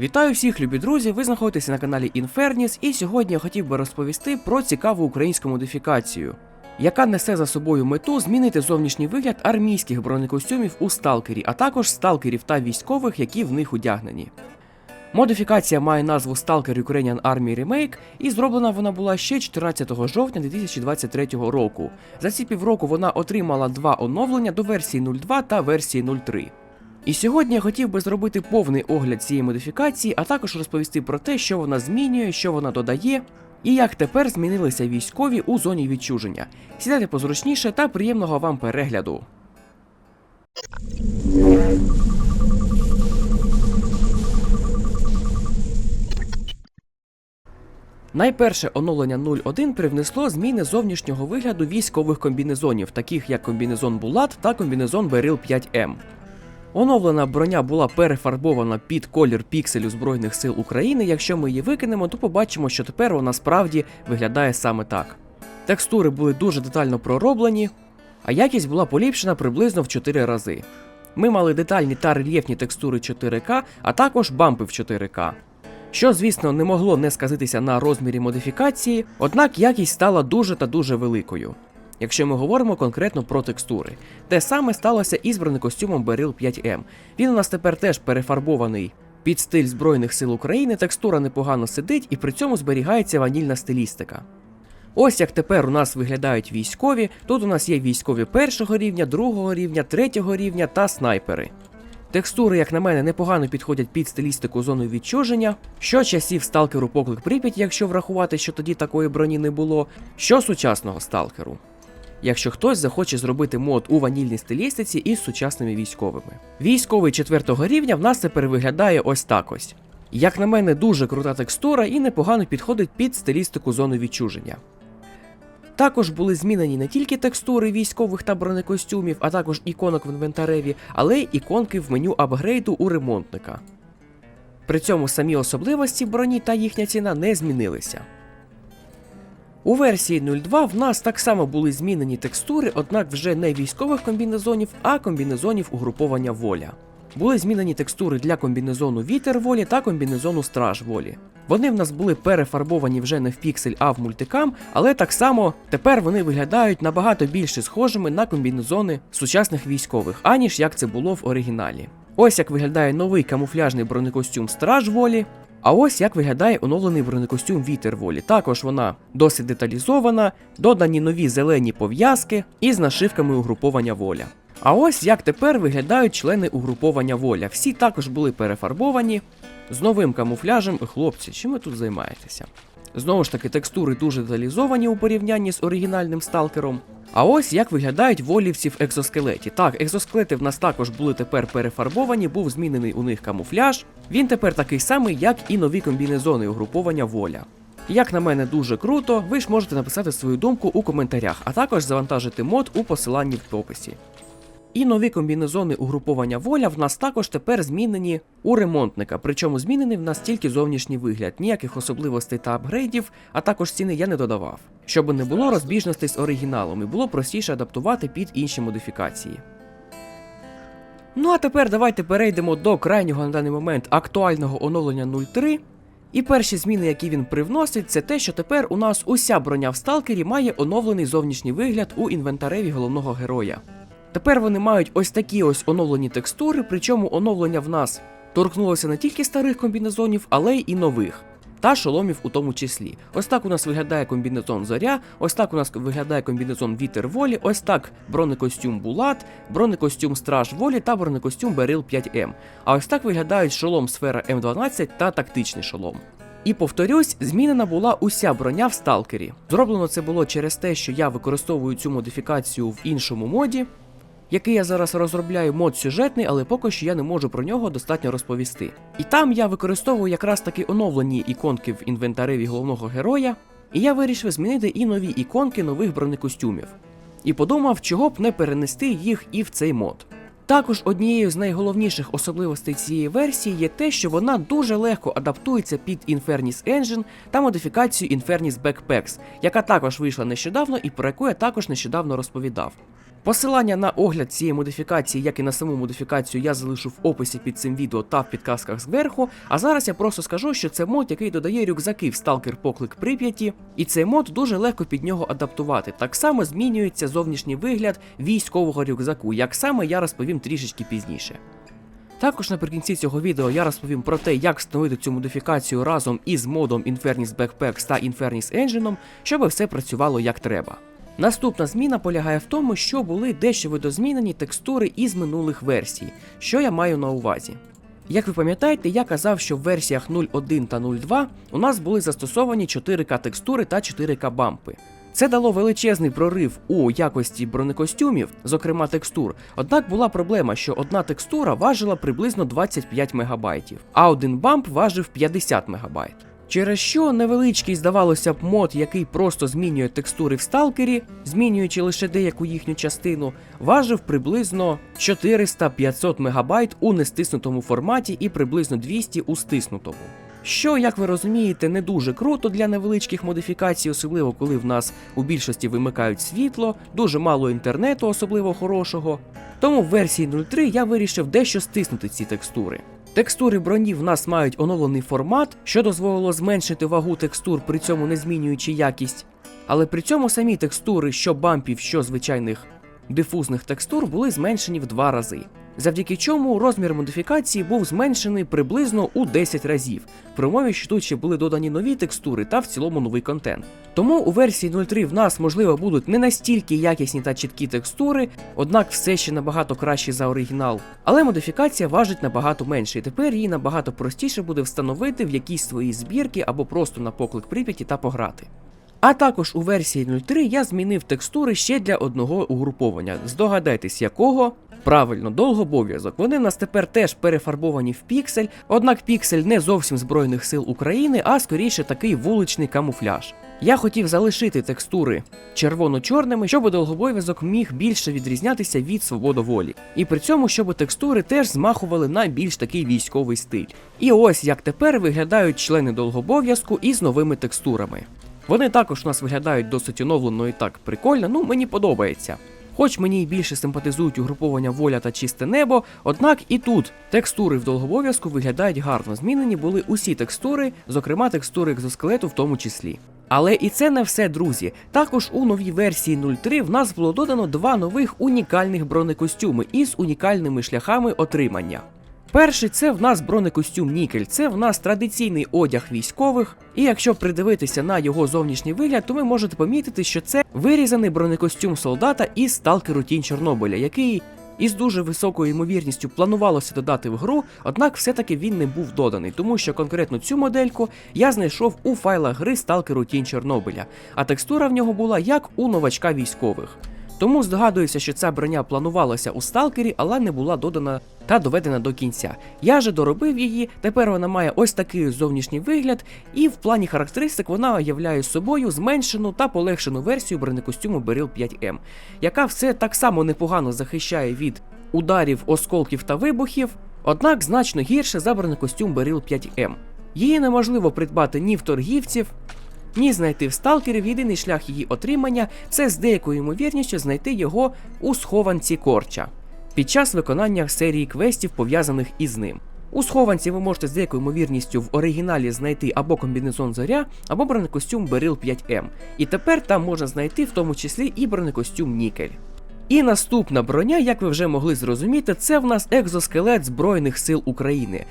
Вітаю всіх, любі друзі! Ви знаходитеся на каналі Infernis, і сьогодні я хотів би розповісти про цікаву українську модифікацію, яка несе за собою мету змінити зовнішній вигляд армійських бронекостюмів у сталкері, а також сталкерів та військових, які в них одягнені. Модифікація має назву Stalker Ukrainian Army Remake, і зроблена вона була ще 14 жовтня 2023 року. За ці півроку вона отримала два оновлення до версії 0.2 та версії 0.3. І сьогодні я хотів би зробити повний огляд цієї модифікації, а також розповісти про те, що вона змінює, що вона додає, і як тепер змінилися військові у зоні відчуження. Сідайте позручніше та приємного вам перегляду. Найперше оновлення 0.1 привнесло зміни зовнішнього вигляду військових комбінезонів, таких як комбінезон Булат та комбінезон Берил 5М. Оновлена броня була перефарбована під колір пікселю Збройних сил України. Якщо ми її викинемо, то побачимо, що тепер вона справді виглядає саме так. Текстури були дуже детально пророблені, а якість була поліпшена приблизно в 4 рази. Ми мали детальні та рельєфні текстури 4К, а також бампи в 4К. Що, звісно, не могло не сказатися на розмірі модифікації, однак якість стала дуже та дуже великою. Якщо ми говоримо конкретно про текстури, те саме сталося і з бронекостюмом Берил 5М. Він у нас тепер теж перефарбований під стиль Збройних сил України, текстура непогано сидить і при цьому зберігається ванільна стилістика. Ось як тепер у нас виглядають військові. Тут у нас є військові першого рівня, другого рівня, третього рівня та снайпери. Текстури, як на мене, непогано підходять під стилістику зони відчуження, що часів сталкеру поклик Прип'ять, якщо врахувати, що тоді такої броні не було, що сучасного сталкеру. Якщо хтось захоче зробити мод у ванільній стилістиці із сучасними військовими. Військовий четвертого рівня в нас тепер виглядає ось так ось. Як на мене, дуже крута текстура і непогано підходить під стилістику зони відчуження. Також були змінені не тільки текстури військових та бронекостюмів, а також іконок в інвентареві, але й іконки в меню апгрейду у ремонтника. При цьому самі особливості броні та їхня ціна не змінилися. У версії 0.2 в нас так само були змінені текстури, однак вже не військових комбінезонів, а комбінезонів угруповання воля. Були змінені текстури для комбінезону Вітер волі та комбінезону Страж волі. Вони в нас були перефарбовані вже не в піксель, а в мультикам, але так само тепер вони виглядають набагато більше схожими на комбінезони сучасних військових, аніж як це було в оригіналі. Ось як виглядає новий камуфляжний бронекостюм Страж волі. А ось як виглядає оновлений бронекостюм Вітер волі. Також вона досить деталізована, додані нові зелені пов'язки із нашивками угруповання воля. А ось як тепер виглядають члени угруповання воля. Всі також були перефарбовані з новим камуфляжем. Хлопці, чим ви тут займаєтеся? Знову ж таки, текстури дуже деталізовані у порівнянні з оригінальним сталкером. А ось як виглядають волівці в екзоскелеті. Так, екзоскелети в нас також були тепер перефарбовані, був змінений у них камуфляж. Він тепер такий самий, як і нові комбінезони угруповання воля. Як на мене, дуже круто, ви ж можете написати свою думку у коментарях, а також завантажити мод у посиланні в описі. І нові комбінезони угруповання воля в нас також тепер змінені у ремонтника. Причому змінений в нас тільки зовнішній вигляд, ніяких особливостей та апгрейдів, а також ціни я не додавав, щоб не було розбіжностей з оригіналом і було простіше адаптувати під інші модифікації. Ну а тепер давайте перейдемо до крайнього на даний момент актуального оновлення 0.3. І перші зміни, які він привносить, це те, що тепер у нас уся броня в сталкері має оновлений зовнішній вигляд у інвентареві головного героя. Тепер вони мають ось такі ось оновлені текстури, причому оновлення в нас торкнулося не тільки старих комбінезонів, але й і нових. Та шоломів у тому числі. Ось так у нас виглядає комбінезон Зоря, ось так у нас виглядає комбінезон Вітер Волі, ось так бронекостюм Булат, бронекостюм Страж Волі та бронекостюм Берил 5М. А ось так виглядають шолом Сфера М12 та тактичний шолом. І повторюсь, змінена була уся броня в сталкері. Зроблено це було через те, що я використовую цю модифікацію в іншому моді, який я зараз розробляю мод сюжетний, але поки що я не можу про нього достатньо розповісти. І там я використовую якраз таки оновлені іконки в інвентареві головного героя, і я вирішив змінити і нові іконки нових бронекостюмів. І подумав, чого б не перенести їх і в цей мод. Також однією з найголовніших особливостей цієї версії є те, що вона дуже легко адаптується під Infernus Engine та модифікацію Infernus Backpacks, яка також вийшла нещодавно і про яку я також нещодавно розповідав. Посилання на огляд цієї модифікації, як і на саму модифікацію, я залишу в описі під цим відео та в підказках зверху. А зараз я просто скажу, що це мод, який додає рюкзаки в Stalker Поклик Прип'яті, і цей мод дуже легко під нього адаптувати. Так само змінюється зовнішній вигляд військового рюкзаку, як саме я розповім трішечки пізніше. Також наприкінці цього відео я розповім про те, як встановити цю модифікацію разом із модом Infernus Backpacks та Infernus Engine, щоб все працювало як треба. Наступна зміна полягає в тому, що були дещо видозмінені текстури із минулих версій. Що я маю на увазі? Як ви пам'ятаєте, я казав, що в версіях 0.1 та 0.2 у нас були застосовані 4К текстури та 4К бампи. Це дало величезний прорив у якості бронекостюмів, зокрема текстур. Однак була проблема, що одна текстура важила приблизно 25 МБ, а один бамп важив 50 МБ. Через що невеличкий, здавалося б, мод, який просто змінює текстури в сталкері, змінюючи лише деяку їхню частину, важив приблизно 400-500 МБ у нестиснутому форматі і приблизно 200 у стиснутому. Що, як ви розумієте, не дуже круто для невеличких модифікацій, особливо коли в нас у більшості вимикають світло, дуже мало інтернету, особливо хорошого. Тому в версії 0.3 я вирішив дещо стиснути ці текстури. Текстури броні в нас мають оновлений формат, що дозволило зменшити вагу текстур, при цьому не змінюючи якість. Але при цьому самі текстури, що бампів, що звичайних дифузних текстур, були зменшені в два рази. Завдяки чому розмір модифікації був зменшений приблизно у 10 разів, при умові, що тут ще були додані нові текстури та в цілому новий контент. Тому у версії 0.3 в нас можливо будуть не настільки якісні та чіткі текстури, однак все ще набагато кращі за оригінал. Але модифікація важить набагато менше, і тепер її набагато простіше буде встановити в якійсь своїй збірки або просто на поклик Прип'яті та пограти. А також у версії 0.3 я змінив текстури ще для одного угруповання. Здогадайтесь, якого? Правильно, довгобов'язок. Вони в нас тепер теж перефарбовані в піксель, однак піксель не зовсім Збройних сил України, а скоріше такий вуличний камуфляж. Я хотів залишити текстури червоно-чорними, щоб довгобов'язок міг більше відрізнятися від свободоволі. І при цьому, щоб текстури теж змахували на більш такий військовий стиль. І ось як тепер виглядають члени довгобов'язку із новими текстурами. Вони також у нас виглядають досить оновлено і так прикольно, ну мені подобається. Хоч мені й більше симпатизують угруповання воля та чисте небо, однак і тут текстури в довгобов'язку виглядають гарно. Змінені були усі текстури, зокрема текстури екзоскелету в тому числі. Але і це не все, друзі. Також у новій версії 0.3 в нас було додано два нових унікальних бронекостюми із унікальними шляхами отримання. Перший це в нас бронекостюм Нікель, це в нас традиційний одяг військових. І якщо придивитися на його зовнішній вигляд, то ви можете помітити, що це вирізаний бронекостюм солдата із сталкеру Тінь Чорнобиля, який із дуже високою ймовірністю планувалося додати в гру, однак все-таки він не був доданий, тому що конкретно цю модельку я знайшов у файлах гри сталкеру Тінь Чорнобиля, а текстура в нього була як у новачка військових. Тому здогадуюся, що ця броня планувалася у сталкері, але не була додана та доведена до кінця. Я же доробив її, тепер вона має ось такий зовнішній вигляд, і в плані характеристик вона являє собою зменшену та полегшену версію бронекостюму Beryl 5M, яка все так само непогано захищає від ударів, осколків та вибухів, однак значно гірше за бронекостюм Beryl 5M. Її неможливо придбати ні в торгівців, ні знайти в сталкерів єдиний шлях її отримання це з деякою ймовірністю знайти його у схованці корча під час виконання серії квестів, пов'язаних із ним. У схованці ви можете з деякою ймовірністю в оригіналі знайти або комбінезон зоря, або бронекостюм Beryl 5M. І тепер там можна знайти в тому числі і бронекостюм Нікель. І наступна броня, як ви вже могли зрозуміти, це в нас екзоскелет Збройних сил України.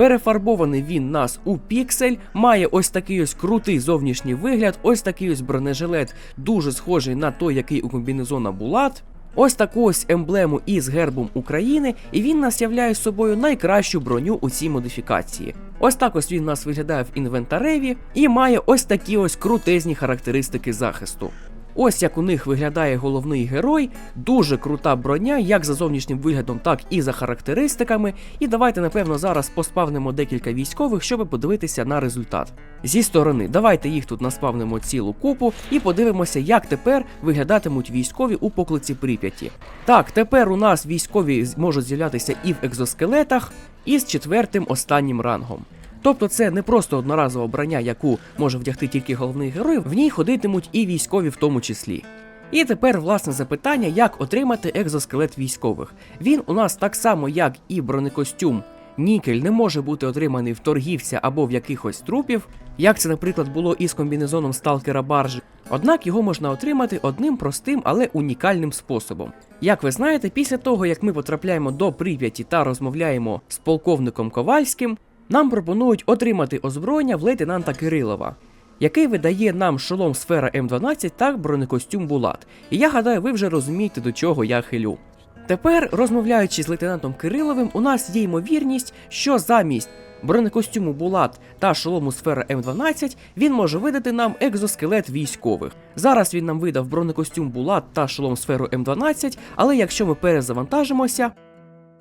Перефарбований він нас у піксель, має ось такий ось крутий зовнішній вигляд, ось такий ось бронежилет, дуже схожий на той, який у комбінезона Булат. Ось таку ось емблему із гербом України, і він нас являє собою найкращу броню у цій модифікації. Ось так ось він нас виглядає в інвентареві і має ось такі ось крутезні характеристики захисту. Ось як у них виглядає головний герой, дуже крута броня, як за зовнішнім виглядом, так і за характеристиками. І давайте, напевно, зараз поспавнимо декілька військових, щоб подивитися на результат. Зі сторони, давайте їх тут наспавнимо цілу купу і подивимося, як тепер виглядатимуть військові у поклиці Прип'яті. Так, тепер у нас військові можуть з'являтися і в екзоскелетах, і з четвертим останнім рангом. Тобто це не просто одноразова броня, яку може вдягти тільки головний герой, в ній ходитимуть і військові в тому числі. І тепер власне запитання, як отримати екзоскелет військових. Він у нас так само, як і бронекостюм. Нікель не може бути отриманий в торгівця або в якихось трупів, як це, наприклад, було із комбінезоном сталкера баржі. Однак його можна отримати одним простим, але унікальним способом. Як ви знаєте, після того як ми потрапляємо до Прип'яті та розмовляємо з полковником Ковальським, нам пропонують отримати озброєння в лейтенанта Кирилова, який видає нам шолом сфера М12 та бронекостюм Булат. І я гадаю, ви вже розумієте, до чого я хилю. Тепер, розмовляючи з лейтенантом Кириловим, у нас є ймовірність, що замість бронекостюму Булат та шолому сфера М12 він може видати нам екзоскелет військових. Зараз він нам видав бронекостюм Булат та шолом сферу М12, але якщо ми перезавантажимося,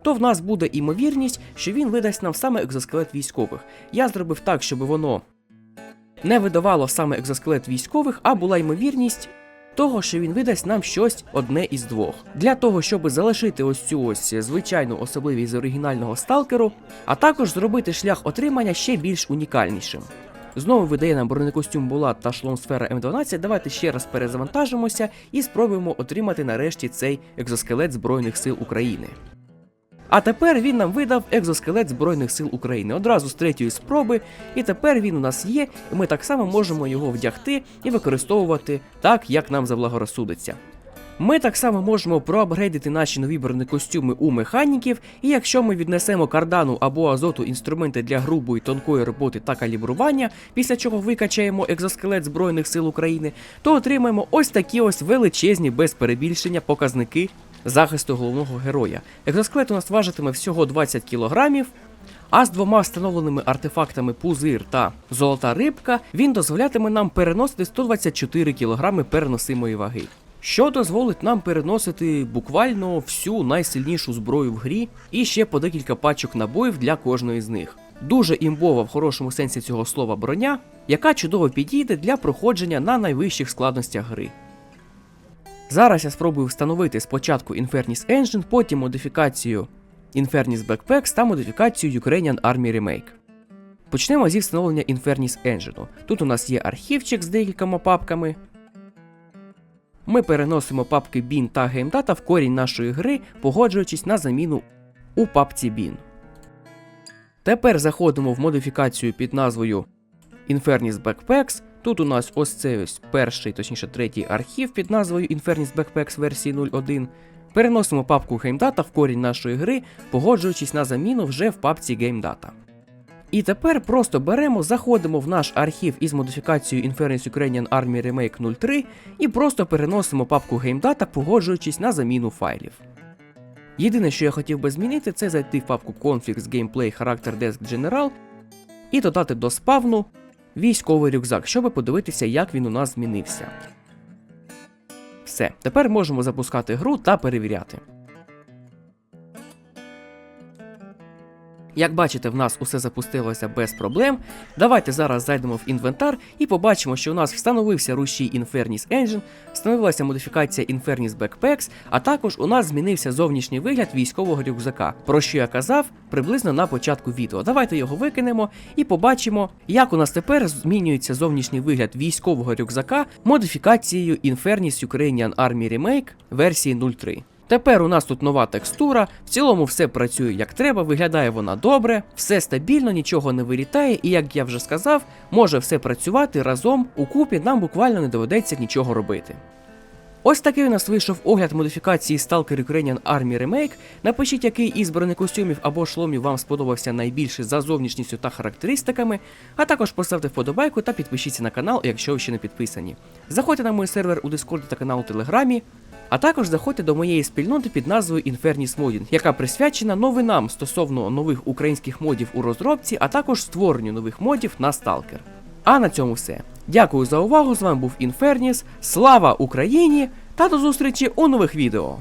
то в нас буде імовірність, що він видасть нам саме екзоскелет військових. Я зробив так, щоб воно не видавало саме екзоскелет військових, а була ймовірність того, що він видасть нам щось одне із двох. Для того, щоб залишити ось цю ось звичайну особливість з оригінального сталкеру, а також зробити шлях отримання ще більш унікальнішим. Знову видає нам бронекостюм Булат та шлом сфера М12. Давайте ще раз перезавантажимося і спробуємо отримати нарешті цей екзоскелет Збройних сил України. А тепер він нам видав екзоскелет Збройних сил України. Одразу з третьої спроби, і тепер він у нас є, і ми так само можемо його вдягти і використовувати так, як нам заблагорозсудиться. Ми так само можемо проапгрейдити наші нові бронекостюми у механіків, і якщо ми віднесемо кардану або азоту інструменти для грубої тонкої роботи та калібрування, після чого викачаємо екзоскелет Збройних сил України, то отримаємо ось такі ось величезні без перебільшення показники захисту головного героя. Екзоскелет у нас важитиме всього 20 кг, а з двома встановленими артефактами пузир та золота рибка він дозволятиме нам переносити 124 кг переносимої ваги. Що дозволить нам переносити буквально всю найсильнішу зброю в грі і ще по декілька пачок набоїв для кожної з них. Дуже імбова в хорошому сенсі цього слова броня, яка чудово підійде для проходження на найвищих складностях гри. Зараз я спробую встановити спочатку Infernus Engine, потім модифікацію Infernus Backpacks та модифікацію Ukrainian Army Remake. Почнемо зі встановлення Infernus Engine. Тут у нас є архівчик з декількома папками. Ми переносимо папки bin та GameData в корінь нашої гри, погоджуючись на заміну у папці bin. Тепер заходимо в модифікацію під назвою Infernus Backpacks. Тут у нас ось цей ось перший, точніше третій архів під назвою Infernus Backpacks версії 0.1. Переносимо папку GameData в корінь нашої гри, погоджуючись на заміну вже в папці GameData. І тепер просто беремо, заходимо в наш архів із модифікацією Infernus Ukrainian Army Remake 03 і просто переносимо папку GameData, погоджуючись на заміну файлів. Єдине, що я хотів би змінити, це зайти в папку Conflicts Gameplay Character Desk General і додати до спавну військовий рюкзак, щоб подивитися, як він у нас змінився. Все, тепер можемо запускати гру та перевіряти. Як бачите, в нас усе запустилося без проблем. Давайте зараз зайдемо в інвентар і побачимо, що у нас встановився рушій Infernus Engine, встановилася модифікація Infernus Backpacks, а також у нас змінився зовнішній вигляд військового рюкзака, про що я казав приблизно на початку відео. Давайте його викинемо і побачимо, як у нас тепер змінюється зовнішній вигляд військового рюкзака модифікацією Infernus Ukrainian Army Remake версії 03. Тепер у нас тут нова текстура, в цілому все працює як треба, виглядає вона добре, все стабільно, нічого не вилітає, і як я вже сказав, може все працювати разом у купі, нам буквально не доведеться нічого робити. Ось такий у нас вийшов огляд модифікації Stalker Ukrainian Army Remake. Напишіть, який із бронекостюмів або шломів вам сподобався найбільше за зовнішністю та характеристиками, а також поставте вподобайку та підпишіться на канал, якщо ви ще не підписані. Заходьте на мій сервер у Discord та канал у Телеграмі. А також заходьте до моєї спільноти під назвою Інферніс Modding, яка присвячена новинам стосовно нових українських модів у розробці, а також створенню нових модів на Stalker. А на цьому все. Дякую за увагу. З вами був Інферніс. Слава Україні! Та до зустрічі у нових відео.